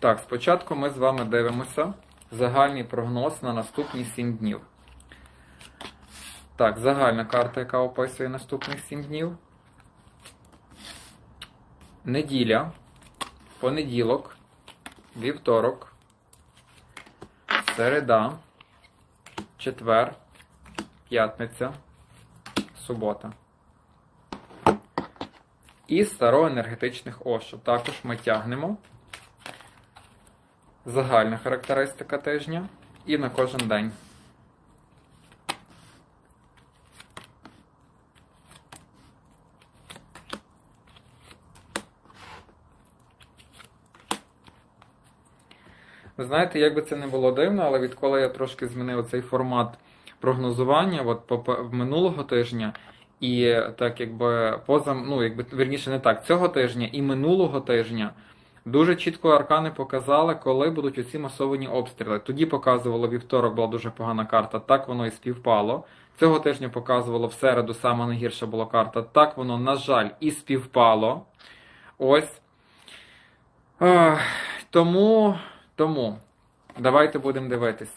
Так, спочатку ми з вами дивимося загальний прогноз на наступні 7 днів. Так, загальна карта, яка описує наступних 7 днів. Неділя, понеділок, вівторок, середа, четвер, п'ятниця, субота. І староенергетичних ошу. Також ми тягнемо загальна характеристика тижня і на кожен день. Ви знаєте, як би це не було дивно, але відколи я трошки змінив цей формат прогнозування, от минулого тижня, і так якби поза, ну якби вірніше не так, цього тижня і минулого тижня. Дуже чітко аркани показали, коли будуть оці масовані обстріли. Тоді показувало вівторок, була дуже погана карта, так воно і співпало. Цього тижня показувало в середу, саме найгірша була карта. Так воно, на жаль, і співпало. Ось. Тому, тому, давайте будемо дивитись.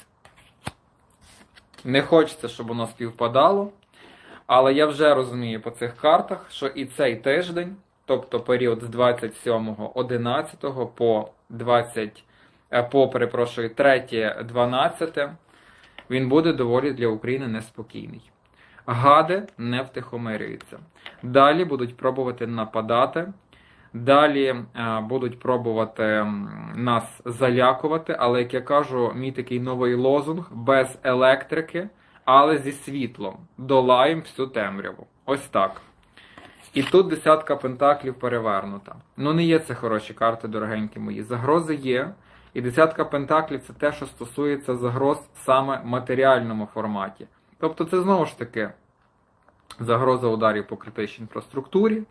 Не хочеться, щоб воно співпадало. Але я вже розумію по цих картах, що і цей тиждень тобто період з 27.11 по 20, е, по, перепрошую, 3.12, він буде доволі для України неспокійний. Гади не втихомирюються. Далі будуть пробувати нападати. Далі е, будуть пробувати нас залякувати, але, як я кажу, мій такий новий лозунг без електрики, але зі світлом. Долаємо всю темряву. Ось так. І тут десятка пентаклів перевернута. Ну, не є це хороші карти, дорогенькі мої. Загрози є. І десятка пентаклів це те, що стосується загроз саме матеріальному форматі. Тобто, це знову ж таки загроза ударів по критичній інфраструктурі.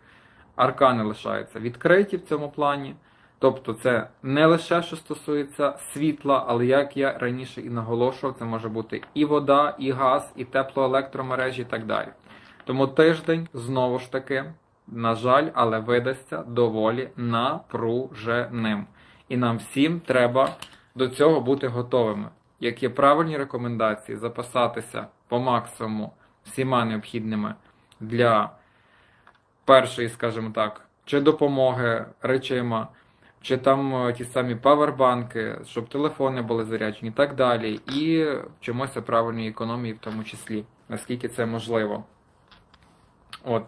Аркани лишаються відкриті в цьому плані. Тобто, це не лише що стосується світла, але як я раніше і наголошував, це може бути і вода, і газ, і теплоелектромережі, і так далі. Тому тиждень знову ж таки, на жаль, але видасться доволі напруженим. І нам всім треба до цього бути готовими. Як є правильні рекомендації, запасатися по максимуму всіма необхідними для першої, скажімо так, чи допомоги речима, чи там е, ті самі павербанки, щоб телефони були заряджені і так далі. І вчимося правильній економії в тому числі, наскільки це можливо. От.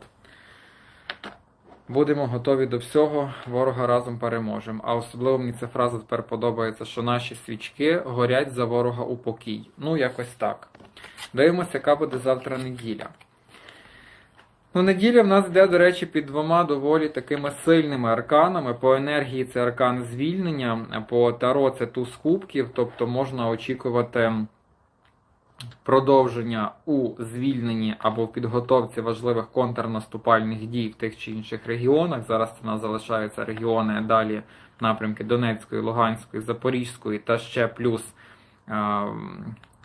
Будемо готові до всього, ворога разом переможемо. А особливо мені ця фраза тепер подобається, що наші свічки горять за ворога у покій. Ну, якось так. Дивимося, яка буде завтра неділя. Ну, неділя в нас йде, до речі, під двома доволі такими сильними арканами. По енергії це аркан звільнення, по таро це туз кубків, тобто можна очікувати продовження у звільненні або в підготовці важливих контрнаступальних дій в тих чи інших регіонах. Зараз це нас залишаються регіони далі напрямки Донецької, Луганської, Запорізької та ще плюс е,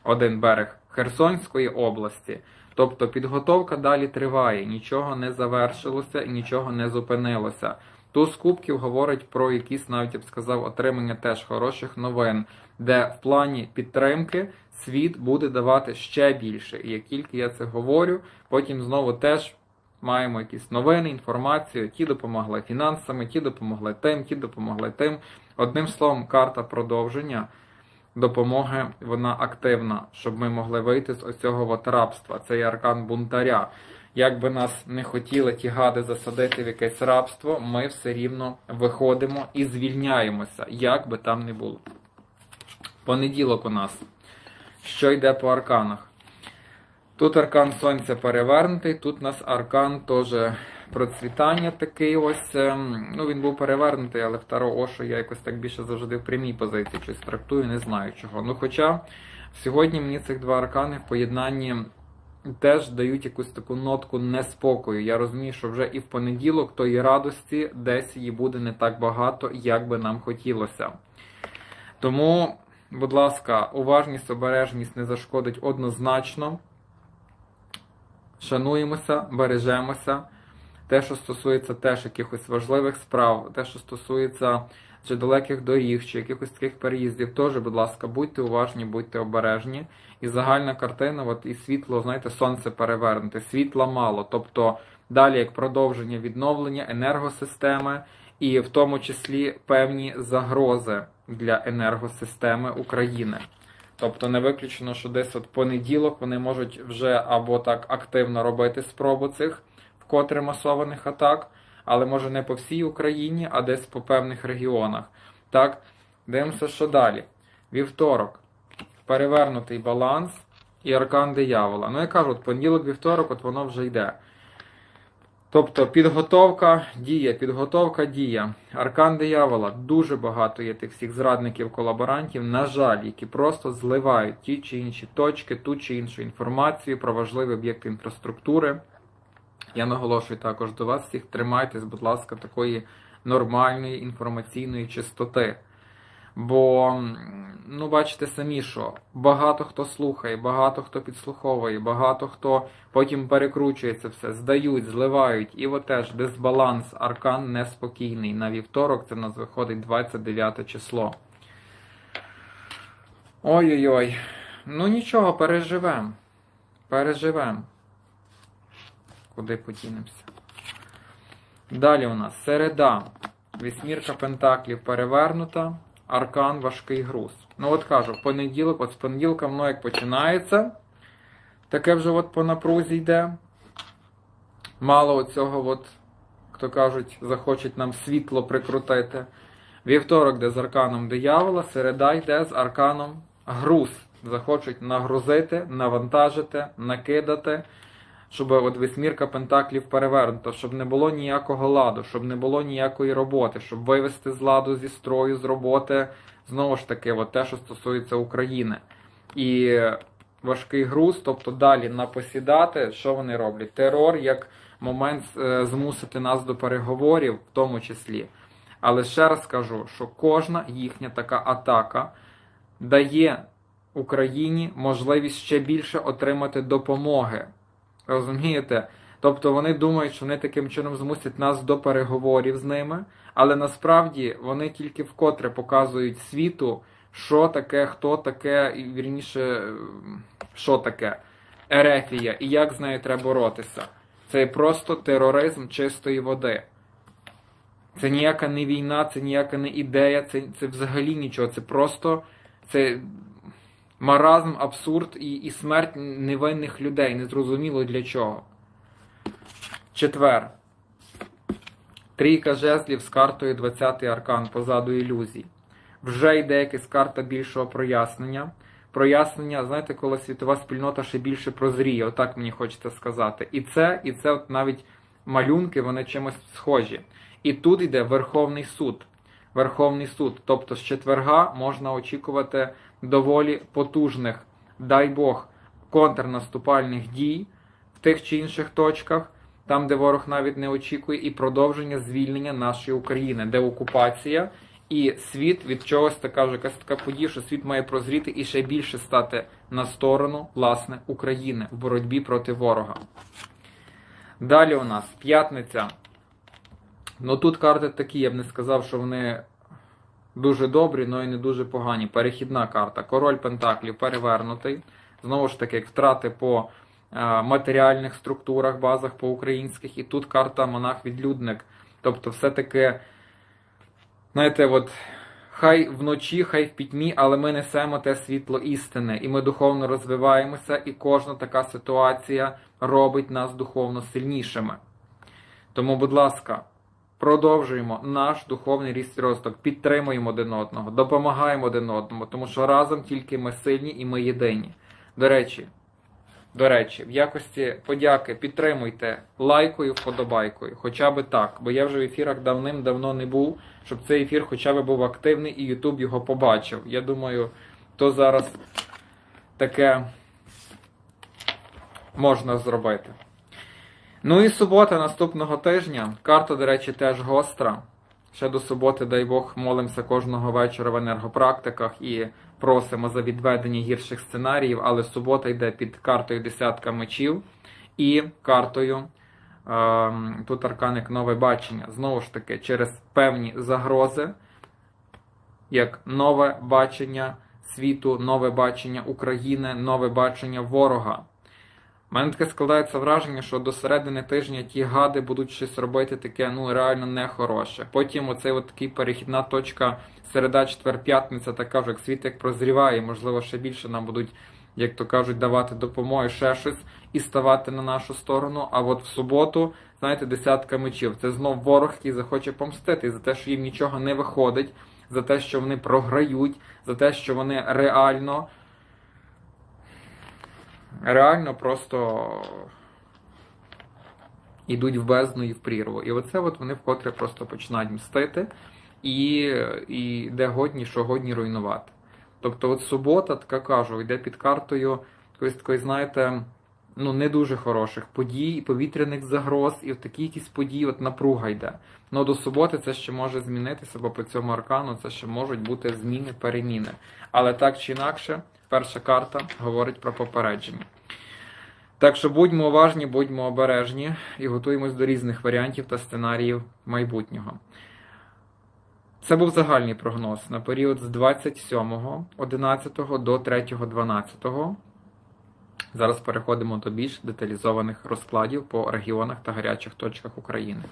один берег Херсонської області. Тобто підготовка далі триває, нічого не завершилося і нічого не зупинилося. Туз кубків говорить про якісь, навіть я б сказав, отримання теж хороших новин, де в плані підтримки світ буде давати ще більше. І як тільки я це говорю, потім знову теж маємо якісь новини, інформацію, ті допомогли фінансами, ті допомогли тим, ті допомогли тим. Одним словом, карта продовження. Допомоги вона активна, щоб ми могли вийти з оцього от рабства. Це є аркан бунтаря. Як би нас не хотіли ті гади засадити в якесь рабство, ми все рівно виходимо і звільняємося, як би там не було. Понеділок у нас. Що йде по арканах? Тут аркан Сонця перевернутий, тут у нас аркан теж процвітання такий ось. Ем, ну Він був перевернутий, але второ Ошу я якось так більше завжди в прямій позиції щось трактую, не знаю чого. Ну Хоча сьогодні мені цих два аркани в поєднанні теж дають якусь таку нотку неспокою. Я розумію, що вже і в понеділок тої радості десь її буде не так багато, як би нам хотілося. Тому. Будь ласка, уважність, обережність не зашкодить однозначно. Шануємося, бережемося. Те, що стосується теж якихось важливих справ, те, що стосується чи далеких доріг, чи якихось таких переїздів, теж, будь ласка, будьте уважні, будьте обережні. І загальна картина, от і світло, знаєте, сонце перевернуте, світла мало. Тобто далі як продовження відновлення енергосистеми, і в тому числі певні загрози для енергосистеми України. Тобто не виключено, що десь от понеділок вони можуть вже або так активно робити спробу цих вкотре масованих атак, але може не по всій Україні, а десь по певних регіонах. Так, дивимося, що далі. Вівторок. Перевернутий баланс і аркан диявола. Ну, я кажу, от понеділок, вівторок, от воно вже йде. Тобто підготовка дія, підготовка дія. Аркан диявола. Дуже багато є тих всіх зрадників, колаборантів, на жаль, які просто зливають ті чи інші точки, ту чи іншу інформацію про важливі об'єкти інфраструктури. Я наголошую також до вас всіх, тримайтесь, будь ласка, такої нормальної інформаційної чистоти. Бо, ну, бачите самі, що багато хто слухає, багато хто підслуховує, багато хто потім перекручує це все, здають, зливають, і от теж дисбаланс, аркан неспокійний. На вівторок це в нас виходить 29 число. Ой-ой-ой. Ну нічого, переживем. Переживем. Куди подінемося? Далі у нас середа. Вісьмірка пентаклів перевернута. Аркан важкий груз. Ну от кажу, понеділок, от з понеділка воно як починається. Таке вже от по напрузі йде. Мало оцього, от, хто кажуть, захочуть нам світло прикрутити. Вівторок йде з арканом диявола, середа йде з арканом груз. Захочуть нагрузити, навантажити, накидати, щоб от вісьмірка пентаклів перевернута, щоб не було ніякого ладу, щоб не було ніякої роботи, щоб вивести з ладу зі строю, з роботи, знову ж таки, от те, що стосується України. І важкий груз, тобто далі напосідати, що вони роблять? Терор як момент е, змусити нас до переговорів, в тому числі. Але ще раз скажу, що кожна їхня така атака дає Україні можливість ще більше отримати допомоги. Розумієте? Тобто вони думають, що вони таким чином змусять нас до переговорів з ними, але насправді вони тільки вкотре показують світу, що таке, хто таке, і вірніше, що таке Ерефія і як з нею треба боротися. Це просто тероризм чистої води. Це ніяка не війна, це ніяка не ідея, це, це взагалі нічого. Це просто це маразм, абсурд і, і смерть невинних людей. Незрозуміло для чого. Четвер. Трійка жезлів з картою 20-й аркан позаду ілюзій. Вже йде якась карта більшого прояснення. Прояснення, знаєте, коли світова спільнота ще більше прозріє, отак мені хочеться сказати. І це, і це от навіть малюнки, вони чимось схожі. І тут йде Верховний суд. Верховний суд. Тобто з четверга можна очікувати доволі потужних, дай Бог, контрнаступальних дій в тих чи інших точках, там, де ворог навіть не очікує, і продовження звільнення нашої України, де окупація. І світ від чогось така вже якась така подія, що світ має прозріти і ще більше стати на сторону власне України в боротьбі проти ворога. Далі у нас п'ятниця. Ну тут карти такі, я б не сказав, що вони дуже добрі, але й не дуже погані. Перехідна карта. Король Пентаклів перевернутий. Знову ж таки, втрати по е, матеріальних структурах, базах по українських. І тут карта монах-відлюдник. Тобто, все-таки. Знаєте, от хай вночі, хай в пітьмі, але ми несемо те світло істини, і ми духовно розвиваємося, і кожна така ситуація робить нас духовно сильнішими. Тому, будь ласка, продовжуємо наш духовний ріст і розвиток, підтримуємо один одного, допомагаємо один одному, тому що разом тільки ми сильні і ми єдині. До речі, до речі, в якості подяки підтримуйте лайкою, вподобайкою, хоча би так, бо я вже в ефірах давним-давно не був, щоб цей ефір хоча б був активний і Ютуб його побачив. Я думаю, то зараз таке можна зробити. Ну і субота наступного тижня. Карта, до речі, теж гостра. Ще до суботи, дай Бог, молимося кожного вечора в енергопрактиках і просимо за відведення гірших сценаріїв, але субота йде під картою десятка мечів і картою ем, тут арканик нове бачення. Знову ж таки, через певні загрози як нове бачення світу, нове бачення України, нове бачення ворога. Мене таке складається враження, що до середини тижня ті гади будуть щось робити таке, ну реально нехороше. Потім оцей от такий перехідна точка середа, четвер, п'ятниця, така вже як світ як прозріває, можливо, ще більше нам будуть, як то кажуть, давати допомоги, ще щось і ставати на нашу сторону. А от в суботу, знаєте, десятка мечів. Це знов ворог, який захоче помстити за те, що їм нічого не виходить, за те, що вони програють, за те, що вони реально реально просто йдуть в бездну і в прірву. І оце от вони вкотре просто починають мстити і, і де годні, що годні руйнувати. Тобто, от субота, така кажу, йде під картою якоїсь такої, знаєте, ну не дуже хороших подій, повітряних загроз, і в такі якісь події, от напруга йде. Ну до суботи це ще може змінитися, бо по цьому аркану це ще можуть бути зміни, переміни. Але так чи інакше, перша карта говорить про попередження. Так що будьмо уважні, будьмо обережні і готуємось до різних варіантів та сценаріїв майбутнього. Це був загальний прогноз на період з 27.11 до 3.12. Зараз переходимо до більш деталізованих розкладів по регіонах та гарячих точках України.